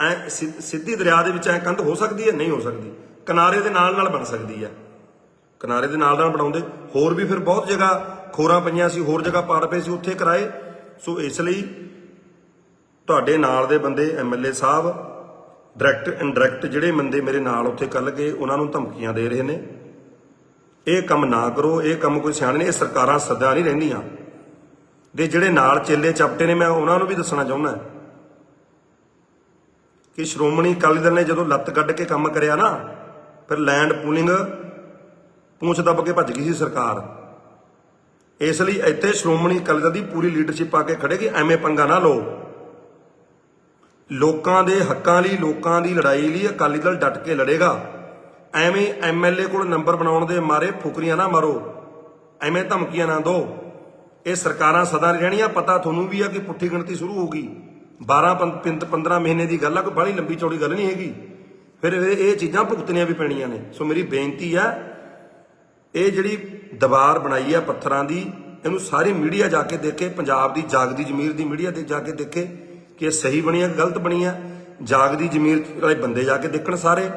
ਐ ਸਿੱਧੀ ਦਰਿਆ ਦੇ ਵਿੱਚ ਐ ਕੰਧ ਹੋ ਸਕਦੀ ਹੈ? ਨਹੀਂ ਹੋ ਸਕਦੀ। ਕਿਨਾਰੇ ਦੇ ਨਾਲ ਨਾਲ ਬਣ ਸਕਦੀ ਹੈ। ਕਿਨਾਰੇ ਦੇ ਨਾਲ ਨਾਲ ਬਣਾਉਂਦੇ। ਹੋਰ ਵੀ ਫਿਰ ਬਹੁਤ ਜਗ੍ਹਾ ਖੋਰਾਂ ਪਈਆਂ ਸੀ, ਹੋਰ ਜਗ੍ਹਾ ਪਾੜ ਪਏ ਸੀ, ਉੱਥੇ ਕਰਾਏ। ਸੋ ਇਸ ਲਈ ਤੁਹਾਡੇ ਨਾਲ ਦੇ ਬੰਦੇ ਐਮਐਲਏ ਸਾਹਿਬ ਡਾਇਰੈਕਟ ਇਨਡਾਇਰੈਕਟ ਜਿਹੜੇ ਬੰਦੇ ਮੇਰੇ ਨਾਲ ਉੱਥੇ ਕੱਲ ਗਏ, ਉਹਨਾਂ ਨੂੰ ਧਮਕੀਆਂ ਦੇ ਰਹੇ ਨੇ। ਇਹ ਕੰਮ ਨਾ ਕਰੋ, ਇਹ ਕੰਮ ਕੋਈ ਸਿਆਣੇ ਨਹੀਂ ਇਹ ਸਰਕਾਰਾਂ ਸਦਾ ਨਹੀਂ ਰਹਿੰਦੀਆਂ। ਦੇ ਜਿਹੜੇ ਨਾਲ ਚੇਲੇ ਚਪਟੇ ਨੇ, ਮੈਂ ਉਹਨਾਂ ਨੂੰ ਵੀ ਦੱਸਣਾ ਚਾਹੁੰਦਾ। ਕਿ ਸ਼੍ਰੋਮਣੀ ਅਕਾਲੀ ਦਲ ਨੇ ਜਦੋਂ ਲੱਤ ਕੱਢ ਕੇ ਕੰਮ ਕਰਿਆ ਨਾ, ਫਿਰ ਲੈਂਡ ਪੂਲਿੰਗ ਪੂੰਛ ਦੱਬ ਕੇ ਭੱਜ ਗਈ ਸੀ ਸਰਕਾਰ। ਇਸ ਲਈ ਇੱਥੇ ਸ਼੍ਰੋਮਣੀ ਅਕਾਲੀ ਦਲ ਦੀ ਪੂਰੀ ਲੀਡਰਸ਼ਿਪ ਆ ਕੇ ਖੜੇਗੀ ਐਵੇਂ ਪੰਗਾ ਨਾ ਲਓ। ਲੋਕਾਂ ਦੇ ਹੱਕਾਂ ਲਈ, ਲੋਕਾਂ ਦੀ ਲੜਾਈ ਲਈ ਅਕਾਲੀ ਦਲ ਡਟ ਕੇ ਲੜੇਗਾ। ਐਵੇਂ ਐਮਐਲਏ ਕੋਲ ਨੰਬਰ ਬਣਾਉਣ ਦੇ ਮਾਰੇ ਫੁਕਰੀਆਂ ਨਾ ਮਾਰੋ। ਐਵੇਂ ਧਮਕੀਆਂ ਨਾ ਦਿਓ। ਇਹ ਸਰਕਾਰਾਂ ਸਦਾ ਰਹਿਣੀਆਂ, ਪਤਾ ਤੁਹਾਨੂੰ ਵੀ ਆ ਕਿ ਪੁੱਠੀ ਗਿਣਤੀ ਸ਼ੁਰੂ ਹੋਊਗੀ 12 ਪੰਤ 15 ਮਹੀਨੇ ਦੀ ਗੱਲ ਆ, ਕੋਈ ਬੜੀ ਲੰਬੀ ਚੌੜੀ ਗੱਲ ਨਹੀਂ ਹੈਗੀ। ਫਿਰ ਇਹ ਚੀਜ਼ਾਂ ਭੁਗਤਣੀਆਂ ਵੀ ਪੈਣੀਆਂ ਨੇ। ਸੋ ਮੇਰੀ ਬੇਨਤੀ ਆ, ਇਹ ਜਿਹੜੀ ਦੀਵਾਰ ਬਣਾਈ ਆ ਪੱਥਰਾਂ ਦੀ, ਇਹਨੂੰ ਸਾਰੀ ਮੀਡੀਆ ਜਾ ਕੇ ਦੇਖੇ, ਪੰਜਾਬ ਦੀ ਜਾਗਦੀ ਜ਼ਮੀਰ ਦੀ ਮੀਡੀਆ ਤੇ ਜਾ ਕੇ ਦੇਖੇ ਕਿ ਇਹ ਸਹੀ ਬਣੀ ਆ ਕਿ ਗਲਤ ਬਣੀ ਆ। ਜਾਗਦੀ ਜ਼ਮੀਰ ਵਾਲੇ ਬੰਦੇ ਜਾ ਕੇ ਦੇਖਣ ਸਾਰੇ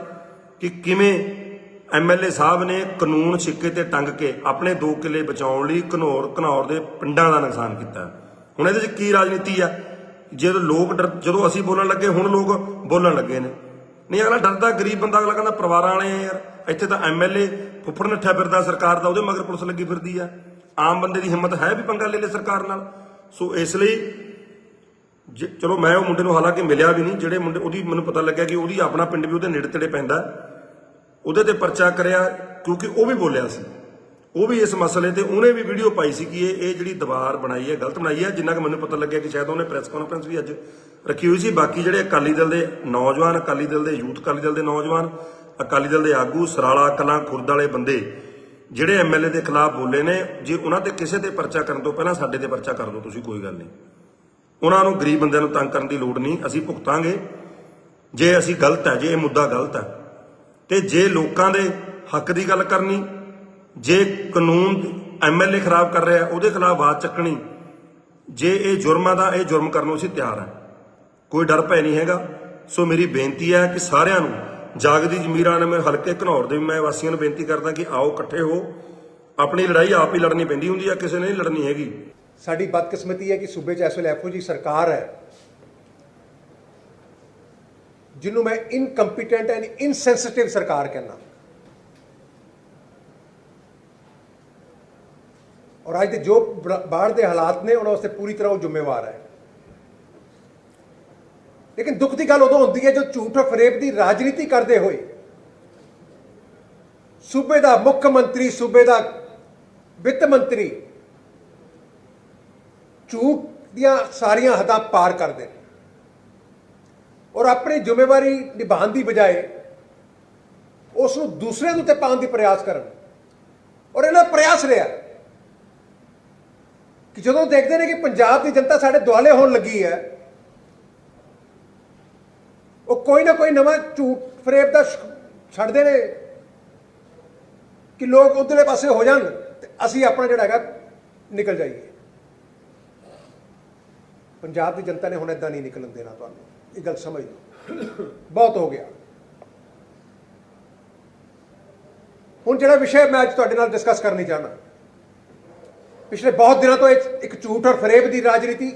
ਕਿ ਕਿਵੇਂ ਐਮਐਲਏ ਸਾਹਿਬ ਨੇ ਕਾਨੂੰਨ ਛਿੱਕੇ ਤੇ ਟੰਗ ਕੇ ਆਪਣੇ 2 ਕਿੱਲੇ ਬਚਾਉਣ ਲਈ ਘਨੌਰ ਘਨੌਰ ਦੇ ਪਿੰਡਾਂ ਦਾ ਨੁਕਸਾਨ ਕੀਤਾ। ਹੁਣ ਇਹਦੇ 'ਚ ਕੀ ਰਾਜਨੀਤੀ ਆ? ਜਦੋਂ ਲੋਕ ਡਰ ਜਦੋਂ ਅਸੀਂ ਬੋਲਣ ਲੱਗੇ, ਹੁਣ ਲੋਕ ਬੋਲਣ ਲੱਗੇ ਨੇ। ਨਹੀਂ, ਅਗਲਾ ਡਰਦਾ, ਗਰੀਬ ਬੰਦਾ ਅਗਲਾ ਕਹਿੰਦਾ, ਪਰਿਵਾਰਾਂ ਵਾਲੇ ਆ ਯਾਰ, ਇੱਥੇ ਤਾਂ ਐਮਐਲਏ ਫੁੱਫੜ ਨੱਠਿਆ ਫਿਰਦਾ ਸਰਕਾਰ ਦਾ, ਉਹਦੇ ਮਗਰ ਪੁਲਿਸ ਲੱਗੀ ਫਿਰਦੀ ਆ। ਆਮ ਬੰਦੇ ਦੀ ਹਿੰਮਤ ਹੈ ਵੀ ਪੰਗਾ ਲੈ ਲੈ ਸਰਕਾਰ ਨਾਲ। ਸੋ ਇਸ ਲਈ ਜੇ- ਚਲੋ ਮੈਂ ਉਹ ਮੁੰਡੇ ਨੂੰ ਹਾਲਾਂਕਿ ਮਿਲਿਆ ਵੀ ਨਹੀਂ, ਜਿਹੜੇ ਮੁੰਡੇ, ਉਹਦੀ ਮੈਨੂੰ ਪਤਾ ਲੱਗਿਆ ਕਿ ਉਹਦੀ ਆਪਣਾ ਪਿੰਡ ਵੀ ਉਹਦੇ ਨੇੜੇ ਤੇੜੇ ਪੈਂਦਾ। ਉਹਦੇ ਤੇ ਪਰਚਾ ਕਰਿਆ, ਕਿਉਂਕਿ ਉਹ ਵੀ ਬੋਲਿਆ ਸੀ। ਉਹ ਵੀ ਇਸ ਮਸਲੇ ਤੇ ਉਹਨੇ ਵੀ ਵੀਡੀਓ ਪਾਈ ਸੀ ਕਿ ਇਹ ਇਹ ਜਿਹੜੀ ਦੀਵਾਰ ਬਣਾਈ ਹੈ, ਗਲਤ ਬਣਾਈ ਹੈ, ਜਿੰਨਾ ਕਿ ਮੈਨੂੰ ਪਤਾ ਲੱਗਿਆ ਕਿ ਸ਼ਾਇਦ ਉਹਨੇ ਪ੍ਰੈਸ ਕਾਨਫਰੰਸ ਵੀ ਅੱਜ ਰੱਖੀ ਹੋਈ ਸੀ। ਬਾਕੀ ਜਿਹੜੇ ਅਕਾਲੀ ਦਲ ਦੇ ਨੌਜਵਾਨ, ਅਕਾਲੀ ਦਲ ਦੇ ਯੂਥ, ਅਕਾਲੀ ਦਲ ਦੇ ਨੌਜਵਾਨ, ਅਕਾਲੀ ਦਲ ਦੇ ਆਗੂ, ਸਰਾਲਾ, ਕਲਾਂ, ਖੁਰਦ ਵਾਲੇ ਬੰਦੇ, ਜਿਹੜੇ ਐਮਐਲਏ ਦੇ ਖਿਲਾਫ ਬੋਲੇ ਨੇ, ਜੇ ਉਹਨਾਂ ਤੇ ਕਿਸੇ ਤੇ ਪਰਚਾ ਕਰਨ ਤੋਂ ਪਹਿਲਾਂ ਸਾਡੇ ਤੇ ਪਰਚਾ ਕਰ ਦਿਓ, ਤੁਸੀਂ ਕੋਈ ਗੱਲ ਨਹੀਂ। ਉਹਨਾਂ ਨੂੰ ਗਰੀਬ ਬੰਦਿਆਂ ਨੂੰ ਤੰਗ ਕਰਨ ਦੀ ਲੋੜ ਨਹੀਂ, ਅਸੀਂ ਭੁਗਤਾਂਗੇ। ਜੇ ਅਸੀਂ ਗਲਤ ਹੈ, ਜੇ ਇਹ ਮੁੱਦਾ ਗਲਤ ਹੈ, ਤੇ ਜੇ ਲੋਕਾਂ ਦੇ ਹੱਕ ਦੀ ਗੱਲ ਕਰਨੀ ਜੇ ਕਾਨੂੰਨ ਐਮਐਲਏ ਖਰਾਬ ਕਰ ਰਿਹਾ, ਉਹਦੇ ਖਿਲਾਫ ਆਵਾਜ਼ ਚੱਕਣੀ। ਜੇ ਇਹ ਜੁਰਮਾਂ ਦਾ, ਇਹ ਜੁਰਮ ਕਰਨ ਨੂੰ ਅਸੀਂ ਤਿਆਰ ਹਾਂ। ਕੋਈ ਡਰ ਭੈ ਨਹੀਂ ਹੈਗਾ। ਸੋ ਮੇਰੀ ਬੇਨਤੀ ਹੈ ਕਿ ਸਾਰਿਆਂ ਨੂੰ, ਜਾਗਦੀ ਜ਼ਮੀਰਾਂ ਨੇ ਮੈਂ ਹਲਕੇ ਘਨੌਰ ਦੇ ਵੀ ਮੈਂ ਵਾਸੀਆਂ ਨੂੰ ਬੇਨਤੀ ਕਰਦਾ ਕਿ ਆਓ ਇਕੱਠੇ ਹੋ। ਆਪਣੀ ਲੜਾਈ ਆਪ ਹੀ ਲੜਨੀ ਪੈਂਦੀ ਹੁੰਦੀ ਆ, ਕਿਸੇ ਨੇ ਨਹੀਂ ਲੜਨੀ ਹੈਗੀ। ਸਾਡੀ ਬਦਕਿਸਮਤੀ ਹੈ ਕਿ ਸੂਬੇ 'ਚ ਇਸ ਵੇਲੇ ਇਹੋ ਜੀ ਸਰਕਾਰ ਹੈ, ਜਿਹਨੂੰ ਮੈਂ ਇਨਕੰਪੀਟੈਂਟ ਐਂਡ ਇਨਸੈਂਸਿਟਿਵ ਸਰਕਾਰ ਕਹਿੰਦਾ। ਔਰ ਅੱਜ ਦੇ ਜੋ ਬਾਹਰ ਦੇ ਹਾਲਾਤ ਨੇ ਉਹਨਾਂ ਵਾਸਤੇ ਪੂਰੀ ਤਰ੍ਹਾਂ ਉਹ ਜ਼ਿੰਮੇਵਾਰ ਹੈ ਲੇਕਿਨ ਦੁੱਖ ਦੀ ਗੱਲ ਉਦੋਂ ਹੁੰਦੀ ਹੈ ਜੋ ਝੂਠ ਫਰੇਬ ਦੀ ਰਾਜਨੀਤੀ ਕਰਦੇ ਹੋਏ ਸੂਬੇ ਦਾ ਮੁੱਖ ਮੰਤਰੀ ਸੂਬੇ ਦਾ ਵਿੱਤ ਮੰਤਰੀ ਝੂਠ ਦੀਆਂ ਸਾਰੀਆਂ ਹੱਦਾਂ ਪਾਰ ਕਰਦੇ ਨੇ ਔਰ ਆਪਣੀ ਜ਼ਿੰਮੇਵਾਰੀ ਨਿਭਾਉਣ ਦੀ ਬਜਾਏ ਉਸ ਨੂੰ ਦੂਸਰੇ ਦੇ ਉੱਤੇ ਪਾਉਣ ਦੀ ਪ੍ਰਯਾਸ ਕਰਨ ਔਰ ਇਹਨਾਂ ਪ੍ਰਯਾਸ ਰਿਹਾ ਕਿ ਜਦੋਂ ਦੇਖਦੇ ਨੇ ਕਿ ਪੰਜਾਬ ਦੀ ਜਨਤਾ ਸਾਡੇ ਦੁਆਲੇ ਹੋਣ ਲੱਗੀ ਹੈ, ਉਹ ਕੋਈ ਨਾ ਕੋਈ ਨਵਾਂ ਝੂਠ ਫਰੇਬ ਦਾ ਛੱਡਦੇ ਨੇ ਕਿ ਲੋਕ ਉਧਰਲੇ ਪਾਸੇ ਹੋ ਜਾਣ ਤੇ ਅਸੀਂ ਆਪਣਾ ਜਿਹੜਾ ਹੈਗਾ ਨਿਕਲ ਜਾਈਏ। ਪੰਜਾਬ ਦੀ ਜਨਤਾ ਨੇ ਹੁਣ ਇਦਾਂ ਨਹੀਂ ਨਿਕਲਣ ਦੇਣਾ ਤੁਹਾਨੂੰ। ਇਹ ਗੱਲ ਸਮਝ ਲਓ। ਬਹੁਤ ਹੋ ਗਿਆ। ਹੁਣ ਜਿਹੜਾ ਵਿਸ਼ਾ ਮੈਂ ਅੱਜ ਤੁਹਾਡੇ ਨਾਲ ਡਿਸਕਸ ਕਰਨੀ ਚਾਹਨਾ ਪਿਛਲੇ ਬਹੁਤ ਦਿਨਾਂ ਤੋਂ ਇੱਕ ਇੱਕ ਝੂਠ ਔਰ ਫਰੇਬ ਦੀ ਰਾਜਨੀਤੀ,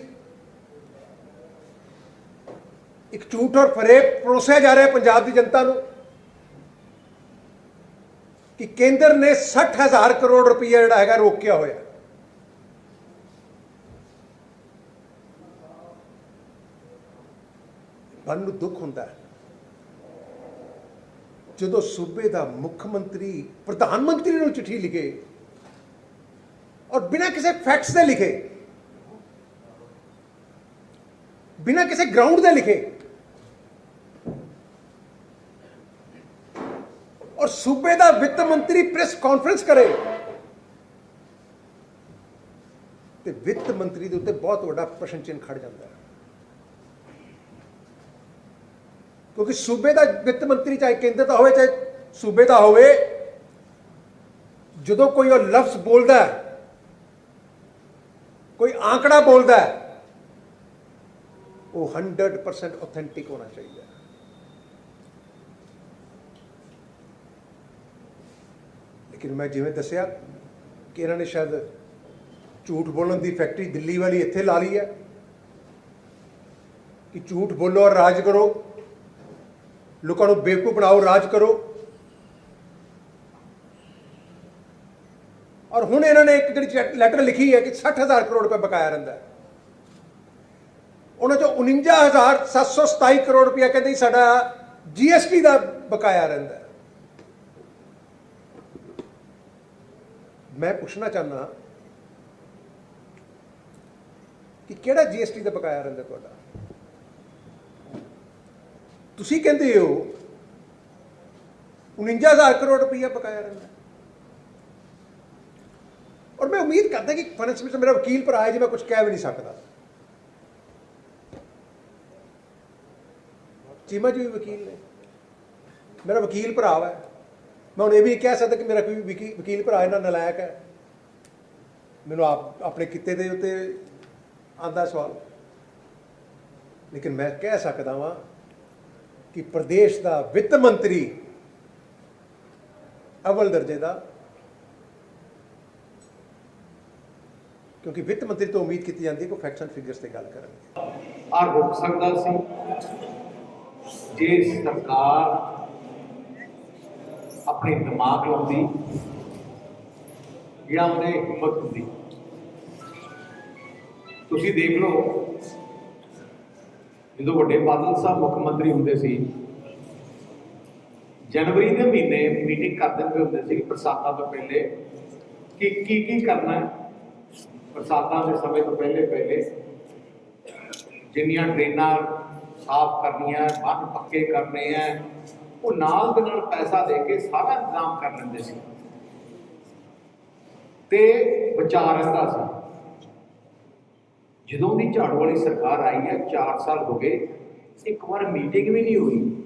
ਇੱਕ ਝੂਠ ਔਰ ਫਰੇਬ ਪਰੋਸਿਆ ਜਾ ਰਿਹਾ ਪੰਜਾਬ ਦੀ ਜਨਤਾ ਨੂੰ ਕਿ ਕੇਂਦਰ ਨੇ 60000 ਕਰੋੜ ਰੁਪਈਆ ਜਿਹੜਾ ਹੈਗਾ ਰੋਕਿਆ ਹੋਇਆ। ਮਨ ਨੂੰ ਦੁੱਖ ਹੁੰਦਾ ਹੈ। ਜਦੋਂ ਸੂਬੇ ਦਾ ਮੁੱਖ ਮੰਤਰੀ, ਪ੍ਰਧਾਨ ਮੰਤਰੀ ਨੂੰ ਚਿੱਠੀ ਲਿਖੇ ਔਰ ਬਿਨਾਂ ਕਿਸੇ ਫੈਕਟਸ ਦੇ ਲਿਖੇ ਬਿਨਾਂ ਕਿਸੇ ਗਰਾਊਂਡ ਦੇ ਲਿਖੇ ਔਰ ਸੂਬੇ ਦਾ ਵਿੱਤ ਮੰਤਰੀ ਪ੍ਰੈਸ ਕਾਨਫਰੰਸ ਕਰੇ ਤੇ ਵਿੱਤ ਮੰਤਰੀ ਦੇ ਉੱਤੇ ਬਹੁਤ ਵੱਡਾ ਪ੍ਰਸ਼ਨ ਚਿੰਨ੍ਹ ਖੜ ਜਾਂਦਾ ਹੈ ਕਿਉਂਕਿ ਸੂਬੇ ਦਾ ਵਿੱਤ ਮੰਤਰੀ ਚਾਹੇ ਕੇਂਦਰ ਦਾ ਹੋਵੇ ਚਾਹੇ ਸੂਬੇ ਦਾ ਹੋਵੇ ਜਦੋਂ ਕੋਈ ਉਹ ਲਫ਼ਜ਼ ਬੋਲਦਾ ਹੈ ਕੋਈ ਆંકੜਾ ਬੋਲਦਾ ਹੈ, ਉਹ 100% ਆਥੈਂਟਿਕ ਹੋਣਾ ਚਾਹੀਦਾ ਲੇਕਿਨ ਮੈਂ ਜਿਵੇਂ ਦੱਸਿਆ ਕਿ ਇਹਨਾਂ ਨੇ ਸ਼ਾਇਦ ਝੂਠ ਬੋਲਣ ਦੀ ਫੈਕਟਰੀ ਦਿੱਲੀ ਵਾਲੀ ਇੱਥੇ ਲਾ ਲਈ ਹੈ ਕਿ ਝੂਠ ਬੋਲੋ ਔਰ ਰਾਜ ਕਰੋ। ਲੋਕਾਂ ਨੂੰ ਬੇਵਕੂਫ ਬਣਾਓ, ਰਾਜ ਕਰੋ। ਔਰ ਹੁਣ ਇਹਨਾਂ ਨੇ ਇੱਕ ਜਿਹੜੀ ਲੈਟਰ ਲਿਖੀ ਹੈ ਕਿ 60000 ਕਰੋੜ ਰੁਪਏ ਬਕਾਇਆ ਰਹਿੰਦਾ ਉਹਨਾਂ ਚੋਂ 49727 ਕਰੋੜ ਰੁਪਏ ਕਹਿੰਦੇ ਜੀ ਸਾਡਾ ਜੀਐਸਟੀ ਦਾ ਬਕਾਇਆ ਰਹਿੰਦਾ ਮੈਂ ਪੁੱਛਣਾ ਚਾਹੁੰਦਾ ਕਿ ਕਿਹੜਾ ਜੀਐਸਟੀ ਦਾ ਬਕਾਇਆ ਰਹਿੰਦਾ ਤੁਹਾਡਾ? ਤੁਸੀਂ ਕਹਿੰਦੇ ਹੋ 49000 ਕਰੋੜ ਰੁਪਈਆ ਬਕਾਇਆ ਰਹਿੰਦਾ ਔਰ ਮੈਂ ਉਮੀਦ ਕਰਦਾ ਕਿ ਫਾਈਨੈਂਸ ਮਿਨਿਸਟਰ ਮੇਰਾ ਵਕੀਲ ਭਰਾ ਹੈ, ਜੀ ਮੈਂ ਕੁਝ ਕਹਿ ਵੀ ਨਹੀਂ ਸਕਦਾ। ਚੀਮਾ ਜੀ ਵੀ ਵਕੀਲ ਨੇ। ਮੇਰਾ ਵਕੀਲ ਭਰਾ ਹੈ। ਮੈਂ ਹੁਣ ਇਹ ਵੀ ਨਹੀਂ ਕਹਿ ਸਕਦਾ ਕਿ ਮੇਰਾ ਕੋਈ ਵਕੀਲ ਭਰਾ ਇਹਨਾਂ ਨਲਾਇਕ ਹੈ। ਮੈਨੂੰ ਆਪ, ਆਪਣੇ ਕਿੱਤੇ ਦੇ ਉੱਤੇ ਆਂਦਾ ਸਵਾਲ। ਲੇਕਿਨ ਮੈਂ ਕਹਿ ਸਕਦਾ ਵਾਂ ਕਿ ਪ੍ਰਦੇਸ਼ ਦਾ ਵਿੱਤ ਮੰਤਰੀ ਅਵਲ ਦਰਜੇ ਦਾ ਕਿਉਂਕਿ ਵਿੱਤ ਮੰਤਰੀ ਤੋਂ ਉਮੀਦ ਕੀਤੀ ਜਾਂਦੀ ਹੈ ਕਿ ਫੈਕਟਸ ਐਂਡ ਫਿਗਰਸ ਤੇ ਗੱਲ ਕਰਨਗੇ। ਆ ਰੁਕ ਸਕਦਾ ਸੀ। ਜੇ ਸਰਕਾਰ ਆਪਣੇ ਦਿਮਾਗ ਲਾਉਂਦੀ, ਜਾਂ ਉਹਦੇ ਹਿੰਮਤ ਹੁੰਦੀ। ਤੁਸੀਂ ਦੇਖ ਲਓ, ਜਦੋਂ ਵੱਡੇ ਬਾਦਲ ਸਾਹਿਬ ਮੁੱਖ ਮੰਤਰੀ ਹੁੰਦੇ ਸੀ, ਜਨਵਰੀ ਦੇ ਮਹੀਨੇ ਮੀਟਿੰਗ ਕਰ ਦਿੰਦੇ ਹੁੰਦੇ ਸੀ ਪ੍ਰਸਾਦਾਂ ਤੋਂ ਪਹਿਲੇ ਕਿ ਕੀ ਕੀ ਕਰਨਾ ਹੈ? ਬਰਸਾਤਾਂ ਦੇ ਸਮੇਂ ਤੋਂ ਪਹਿਲੇ ਪਹਿਲੇ ਜਿੰਨੀਆਂ ਟ੍ਰੇਨਾਂ ਸਾਫ਼ ਕਰਨੀਆਂ, ਬੰਨ ਪੱਕੇ ਕਰਨੇ ਆ, ਉਹ ਨਾਲ ਦੇ ਨਾਲ ਪੈਸਾ ਦੇ ਕੇ ਸਾਰਾ ਇੰਤਜ਼ਾਮ ਕਰ ਲੈਂਦੇ ਸੀ। ਤੇ ਬਚਾ ਰਹਿੰਦਾ ਸੀ। ਜਦੋਂ ਦੀ ਝਾੜੂ ਵਾਲੀ ਸਰਕਾਰ ਆਈ ਹੈ 4 ਸਾਲ ਹੋ ਗਏ, ਇੱਕ ਵਾਰ ਮੀਟਿੰਗ ਵੀ ਨਹੀਂ ਹੋਈ।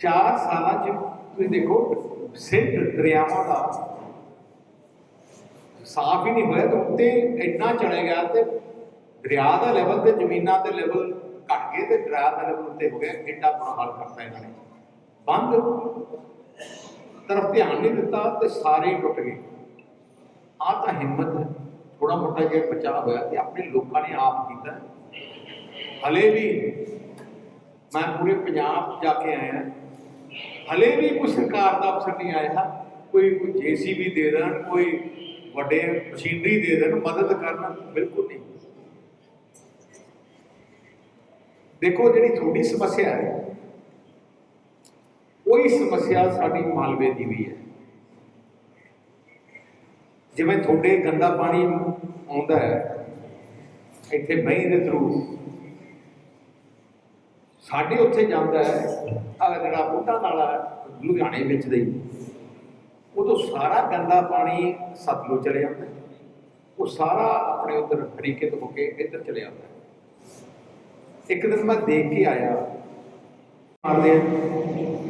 4 ਸਾਲਾਂ ਚ ਤੁਸੀਂ ਦੇਖੋ, ਸਿੰਧ ਦਰਿਆਵਾਂ ਦਾ ਸਾਫ਼ ਹੀ ਨਹੀਂ ਹੋਇਆ ਤੇ ਉੱਤੇ ਇੰਨਾ ਚਲੇ ਗਿਆ ਤੇ ਦਰਿਆ ਦਾ ਲੈਵਲ ਤੇ ਜ਼ਮੀਨਾਂ ਦੇ ਲੈਵਲ ਘਟ ਗਏ ਤੇ ਦਰਿਆ ਦਾ ਲੈਵਲ ਉੱਤੇ ਹੋ ਗਿਆ ਐਡਾ ਬੁਰਾ ਹਾਲ ਕਰਤਾ ਇਹਨਾਂ ਨੇ। ਬੰਦ ਤਰਫ ਧਿਆਨ ਨਹੀਂ ਦਿੱਤਾ ਤੇ ਸਾਰੇ ਟੁੱਟ ਗਏ। ਆ ਤਾਂ ਹਿੰਮਤ ਹੈ ਥੋੜਾ ਮੋਟਾ ਜਿਹਾ ਬਚਾਅ ਹੋਇਆ ਤੇ ਆਪਣੇ ਲੋਕਾਂ ਨੇ ਆਪ ਕੀਤਾ। ਹਲੇ ਵੀ ਮੈਂ ਪੂਰੇ ਪੰਜਾਬ ਜਾ ਕੇ ਆਇਆ। ਹਲੇ ਵੀ ਕੋਈ ਸਰਕਾਰ ਦਾ ਅਫਸਰ ਨਹੀਂ ਆਇਆ। ਕੋਈ ਕੋਈ ਜੀਸੀਬੀ ਦੇ ਦੇਣ, ਕੋਈ ਵੱਡੇ ਮਸ਼ੀਨਰੀ ਦੇ ਦੇਣ, ਮਦਦ ਕਰਨ, ਬਿਲਕੁਲ ਨਹੀਂ। ਦੇਖੋ, ਜਿਹੜੀ ਤੁਹਾਡੀ ਸਮੱਸਿਆ ਹੈ, ਉਹੀ ਸਮੱਸਿਆ ਸਾਡੀ ਮਾਲਵੇ ਦੀ ਵੀ ਹੈ। ਜਿਵੇਂ ਤੁਹਾਡੇ ਗੰਦਾ ਪਾਣੀ ਆਉਂਦਾ ਹੈ, ਇੱਥੇ ਬਹੀਂ ਦੇ ਥਰੂ ਸਾਡੇ ਉੱਥੇ ਜਾਂਦਾ ਹੈ ਆ ਜਿਹੜਾ ਬੁੱਢਾ ਨਾਲਾ ਲੁਧਿਆਣੇ ਵਿੱਚ ਦੇ ਉਦੋਂ ਸਾਰਾ ਗੰਦਾ ਪਾਣੀ ਸਤਲੁਜ ਚਲੇ ਜਾਂਦਾ ਉਹ ਸਾਰਾ ਆਪਣੇ ਉਧਰ ਹਰੀਕੇ ਤੋਂ ਹੋ ਕੇ ਇੱਧਰ ਚਲੇ ਜਾਂਦਾ ਇੱਕ ਦਿਨ ਮੈਂ ਦੇਖ ਕੇ ਆਇਆ। ਮਾਰਦੇ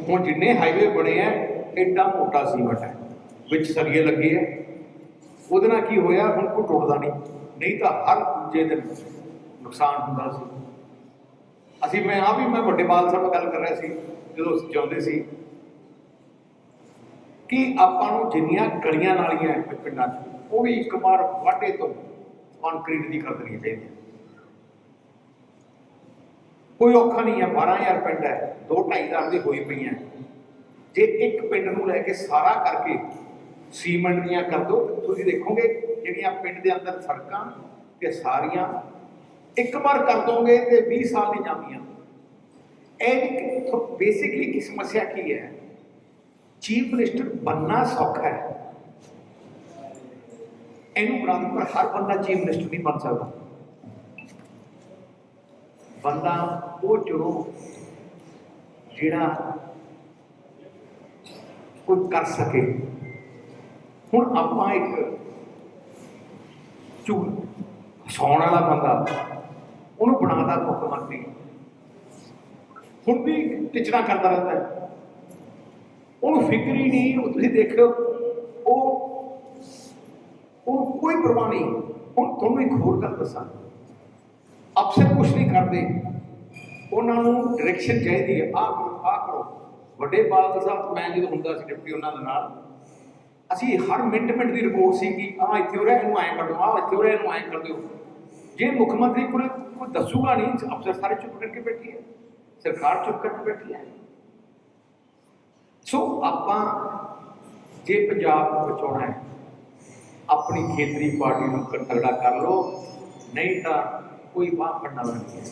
ਹੁਣ ਜਿੰਨੇ ਹਾਈਵੇ ਬਣੇ ਆ ਐਡਾ ਮੋਟਾ ਸੀਮਟ ਹੈ। ਵਿੱਚ ਸਰੀਏ ਲੱਗੇ ਆ। ਉਹਦੇ ਨਾਲ ਕੀ ਹੋਇਆ? ਹੁਣ ਕੋਈ ਟੁੱਟਦਾ ਨਹੀਂ। ਨਹੀਂ ਤਾਂ ਹਰ ਦੂਜੇ ਦਿਨ ਨੁਕਸਾਨ ਹੁੰਦਾ ਸੀ। ਅਸੀਂ ਮੈਂ ਆ ਵੀ ਮੈਂ ਵੱਡੇ ਬਾਲ ਸਾਹਿਬ ਨਾਲ ਗੱਲ ਕਰ ਰਿਹਾ ਸੀ, ਜਦੋਂ ਅਸੀਂ ਚਾਹੁੰਦੇ ਸੀ। ਕਿ ਆਪਾਂ ਨੂੰ ਜਿੰਨੀਆਂ ਗਲੀਆਂ ਨਾਲੀਆਂ ਹੈ ਪਿੰਡਾਂ 'ਚ, ਉਹ ਵੀ ਇੱਕ ਵਾਰ ਵਾਢੇ ਤੋਂ ਕੰਕਰੀਟ ਦੀ ਕਰ ਦੇਣੀ ਚਾਹੀਦੀ ਹੈ। ਕੋਈ ਔਖਾ ਨਹੀਂ ਹੈ 12000 ਪਿੰਡ ਹੈ 2.5 ਦੀ ਹੋਈ ਪਈਆਂ ਜੇ ਇੱਕ ਪਿੰਡ ਨੂੰ ਲੈ ਕੇ ਸਾਰਾ ਕਰਕੇ ਸੀਮੈਂਟ ਦੀਆਂ ਕਰ ਦੋ, ਤੁਸੀਂ ਦੇਖੋਗੇ ਜਿਹੜੀਆਂ ਪਿੰਡ ਦੇ ਅੰਦਰ ਸੜਕਾਂ ਤੇ ਸਾਰੀਆਂ ਇੱਕ ਵਾਰ ਕਰ ਦੋਗੇ ਤੇ 20 ਸਾਲ ਨਹੀਂ ਜਾਂਦੀਆਂ। ਇਹ ਬੇਸਿਕਲੀ ਕੀ ਸਮੱਸਿਆ ਕੀ ਹੈ? ਚੀਫ ਮਿਨਿਸਟਰ ਬੰਨਾ ਸੌਖਾ ਹੈ। ਇਹਨੂੰ ਬਣਾ ਦੋ ਪਰ ਹਰ ਬੰਦਾ ਚੀਫ ਮਿਨਿਸਟਰ ਨਹੀਂ ਬਣ ਸਕਦਾ। ਬੰਦਾ ਉਹ ਚੁਣੋ ਜਿਹੜਾ ਕੋਈ ਕਰ ਸਕੇ। ਹੁਣ ਆਪਾਂ ਇੱਕ ਝੂਠ ਹਸਾਉਣ ਵਾਲਾ ਬੰਦਾ, ਉਹਨੂੰ ਬਣਾਦਾ ਮੁੱਖ ਮੰਤਰੀ। ਹੁਣ ਵੀ ਟਿਚਣਾ ਕਰਦਾ ਰਹਿੰਦਾ ਹੈ। ਉਹਨੂੰ ਫਿਕਰ ਹੀ ਨਹੀਂ, ਉਹ ਤੁਸੀਂ ਦੇਖਿਓ, ਉਹ ਉਹ ਕੋਈ ਪਰਵਾਹ ਨਹੀਂ। ਹੁਣ ਤੁਹਾਨੂੰ ਇੱਕ ਹੋਰ ਗੱਲ ਦੱਸਾਂ। ਅਫਸਰ ਕੁਝ ਨਹੀਂ ਕਰਦੇ। ਉਹਨਾਂ ਨੂੰ ਡਾਇਰੈਕਸ਼ਨ ਚਾਹੀਦੀ ਹੈ। ਆਹ ਕਰੋ ਆਹ ਕਰੋ। ਵੱਡੇ ਬਾਦਲ ਸਾਹਿਬ, ਮੈਂ ਜਦੋਂ ਹੁੰਦਾ ਸੀ ਡਿਪਟੀ ਉਹਨਾਂ ਦੇ ਨਾਲ, ਅਸੀਂ ਹਰ ਮਿੰਟ ਮਿੰਟ ਦੀ ਰਿਪੋਰਟ ਸੀ ਕਿ ਆਹ ਇੱਥੇ ਹੋ ਰਿਹਾ, ਇਹਨੂੰ ਐਂ ਕਰ ਦਿਓ, ਆਹ ਇੱਥੇ ਹੋ ਰਿਹਾ, ਇਹਨੂੰ ਐਂ ਕਰ ਦਿਓ। ਜੇ ਮੁੱਖ ਮੰਤਰੀ ਕੋਲ ਕੋਈ ਦੱਸੂਗਾ ਨਹੀਂ, ਅਫਸਰ ਸਾਰੇ ਚੁੱਪ ਕਰਕੇ ਬੈਠੀ ਹੈ। ਸਰਕਾਰ ਚੁੱਪ ਕਰਕੇ ਬੈਠੀ ਹੈ। ਸੋ ਆਪਾਂ ਜੇ ਪੰਜਾਬ ਨੂੰ ਬਚਾਉਣਾ ਹੈ, ਆਪਣੀ ਖੇਤਰੀ ਪਾਰਟੀ ਨੂੰ ਕ- ਕਰ ਲਓ, ਨਹੀਂ ਤਾਂ ਕੋਈ ਬਾਹ ਫੜਨਾ ਨਹੀਂ ਹੈ।